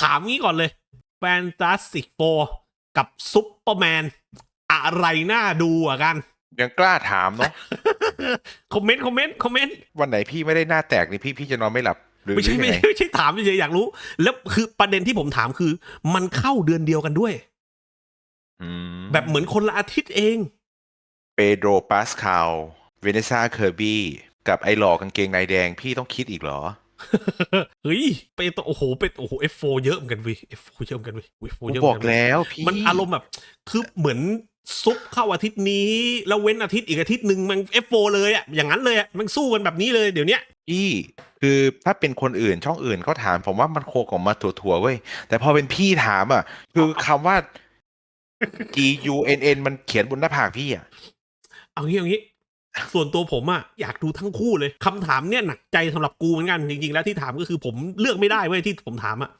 ถามงี้ก่อนเลย Fantastic Four กับซุปเปอร์แมน อะไรน่าดูอะกัน ยังกล้าถามเนาะคอมเมนต์คอมเมนต์คอมเมนต์วันไหนพี่ไม่ได้หน้าแตกนี่พี่พี่จะนอนไม่หลับหรือไม่ใช่หรือไม่ยังใช่ไงไม่ใช่ถามเฉยๆอยากรู้ แล้วคือประเด็นที่ผมถามคือ มันเข้าเดือนเดียวกันด้วยอืมแบบเหมือนคนละอาทิตย์เองเปโดรปาสคาลเวเนซ่าเคอร์บี้กับไอ้หล่อกางเกงในแดงพี่ต้องคิดอีกเหรอเฮ้ยไป ตัวโอ้โหไปโอ้โห F4 เยอะเหมือนกันเว้ย F4 เยอะเหมือนกันเว้ย F4 กูเยอะบเหอมือกนกันเว้ยแล้วพี่มันอารมณ์แบบคือเหมือนซุปเข้าอาทิตย์นี้ แล้วเว้นอาทิตย์อีกอาทิตย์หนึ่งมัน F4 เลยอะอย่างนั้นเลยอะมันสู้กันแบบนี้เลยเดี๋ยวเนี้ยพี่คือถ้าเป็นคนอื่นช่องอื่นเขาถาม ผมว่ามันโคกออกมาถั่วๆเว้ยแต่พอเป็นพี่ถามอะ คือคำว่า G U N N มันเขียนบนหน้าผากพี่อะเอางี้เอางี้ ส่วนตัวผมอะอยากดูทั้งคู่เลยคำถามเนี่ยหนักใจสำหรับกูเหมือนกันจริงๆแล้วที่ถามก็คือผมเลือกไม่ได้เว้ยที่ผมถามอะ